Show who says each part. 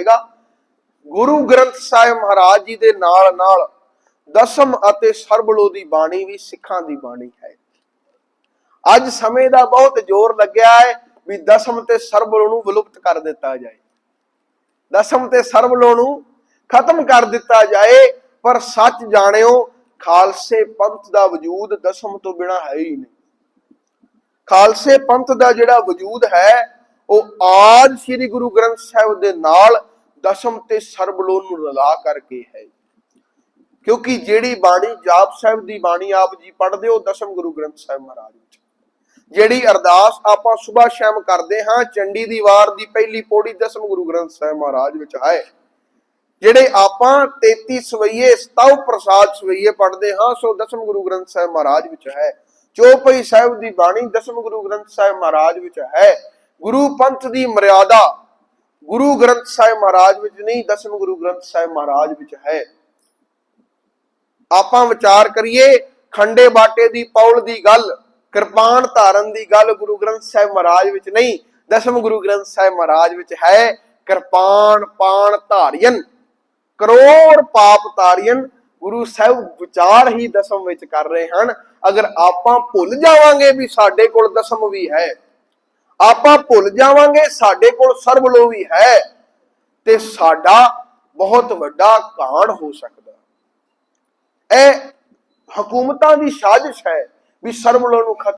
Speaker 1: ਹੋਏਗਾ ਗੁਰੂ ਗ੍ਰੰਥ ਸਾਹਿਬ ਮਹਾਰਾਜ ਜੀ ਦੇ ਨਾਲ ਨਾਲ ਦਸਮ ਅਤੇ ਸਰਬਲੋ ਦੀ ਬਾਣੀ ਵੀ ਸਿੱਖਾਂ ਦੀ ਬਾਣੀ ਹੈ। ਅੱਜ ਸਮੇਂ ਦਾ ਬਹੁਤ ਜ਼ੋਰ ਲੱਗਿਆ ਹੈ ਵੀ ਦਸਮ ਤੇ ਸਰਬਲੋ ਨੂੰ ਵਿਲੁਪਤ ਕਰ ਦਿੱਤਾ ਜਾਏ। ਦਸਮ ਤੇ ਸਰਬਲੋ ਨੂੰ ਖਤਮ ਕਰ ਦਿੱਤਾ ਜਾਏ, ਪਰ ਸੱਚ ਜਾਣਿਓ, ਖਾਲਸੇ ਪੰਥ ਦਾ ਵਜੂਦ ਦਸਮ ਤੋਂ ਬਿਨਾ ਹੈ ਹੀ ਨਹੀਂ। ਖਾਲਸੇ ਪੰਥ ਦਾ ਜਿਹੜਾ ਵਜੂਦ ਹੈ, ਉਹ ਆਜ ਸ੍ਰੀ ਗੁਰੂ ਗ੍ਰੰਥ ਸਾਹਿਬ ਦੇ ਨਾਲ ਦਸਮ ਤੇ ਸਰਬਲੋ ਨੂੰ ਰਲਾ ਕਰਕੇ ਹੈ। ਕਿਉਂਕਿ ਜਿਹੜੀ ਬਾਣੀ ਜਾਪ ਸਾਹਿਬ ਦੀ ਬਾਣੀ ਆਪ ਜੀ ਪੜ੍ਹਦੇ ਹੋ, ਦਸਮ ਗੁਰੂ ਗ੍ਰੰਥ ਸਾਹਿਬ ਮਹਾਰਾਜ ਵਿੱਚ। ਜਿਹੜੀ ਅਰਦਾਸ ਆਪਾਂ ਸਵੇਰ ਸ਼ਾਮ ਕਰਦੇ ਹਾਂ, ਚੰਡੀ ਦੀ ਵਾਰ ਦੀ ਪਹਿਲੀ ਪੌੜੀ ਦਸਮ ਗੁਰੂ ਗ੍ਰੰਥ ਸਾਹਿਬ ਮਹਾਰਾਜ ਵਿੱਚ ਹੈ। ਜਿਹੜੇ ਆਪਾਂ 33 ਸਵਈਏ ਸਤਵ ਪ੍ਰਸਾਦ ਸਵਈਏ ਪੜ੍ਹਦੇ ਹਾਂ, ਸੋ ਦਸਮ ਗੁਰੂ ਗ੍ਰੰਥ ਸਾਹਿਬ ਮਹਾਰਾਜ ਵਿੱਚ ਹੈ। ਚੌਪਈ ਸਾਹਿਬ ਦੀ ਬਾਣੀ ਦਸਮ ਗੁਰੂ ਗ੍ਰੰਥ ਸਾਹਿਬ ਮਹਾਰਾਜ ਵਿੱਚ ਹੈ। ਗੁਰੂ ਪੰਥ ਦੀ ਮਰਿਆਦਾ ਗੁਰੂ ਗ੍ਰੰਥ ਸਾਹਿਬ ਮਹਾਰਾਜ ਵਿੱਚ ਨਹੀਂ, ਦਸਮ ਗੁਰੂ ਗ੍ਰੰਥ ਸਾਹਿਬ ਮਹਾਰਾਜ ਵਿੱਚ ਹੈ। ਆਪਾਂ ਵਿਚਾਰ ਕਰੀਏ, ਖੰਡੇ ਬਾਟੇ ਦੀ ਪੌਲ ਦੀ ਗੱਲ, ਕਿਰਪਾਨ ਧਾਰਨ ਦੀ ਗੱਲ ਗੁਰੂ ਗ੍ਰੰਥ ਸਾਹਿਬ ਮਹਾਰਾਜ ਵਿੱਚ ਨਹੀਂ, ਦਸਮ ਗੁਰੂ ਗ੍ਰੰਥ ਸਾਹਿਬ ਮਹਾਰਾਜ ਵਿੱਚ ਹੈ, ਕਿਰਪਾਨ ਪਾਣ ਧਾਰੀਨ ਕਰੋੜ ਪਾਪ ਤਾਰੀਨ ਗੁਰੂ ਸਾਹਿਬ ਵਿਚਾਰ ਹੀ ਦਸਮ ਵਿੱਚ ਕਰ ਰਹੇ ਹਨ। ਅਗਰ ਆਪਾਂ ਭੁੱਲ ਜਾਵਾਂਗੇ ਵੀ ਸਾਡੇ ਕੋਲ ਦਸਮ ਵੀ ਹੈ ਆਪਾਂ ਭੁੱਲ ਜਾਵਾਂਗੇ, ਸਾਡੇ ਕੋਲ ਸਰਬਲੋ ਵੀ ਹੈ ਤੇ ਸਾਡਾ ਬਹੁਤ ਵੱਡਾ ਕਾਂਡ ਹੋ ਸਕਦਾ। ਇਹ ਹਕੂਮਤਾਂ ਦੀ ਸਾਜ਼ਿਸ਼ ਹੈ ਵੀ ਸਰਬਲੋ ਨੂੰ ਖਤਮ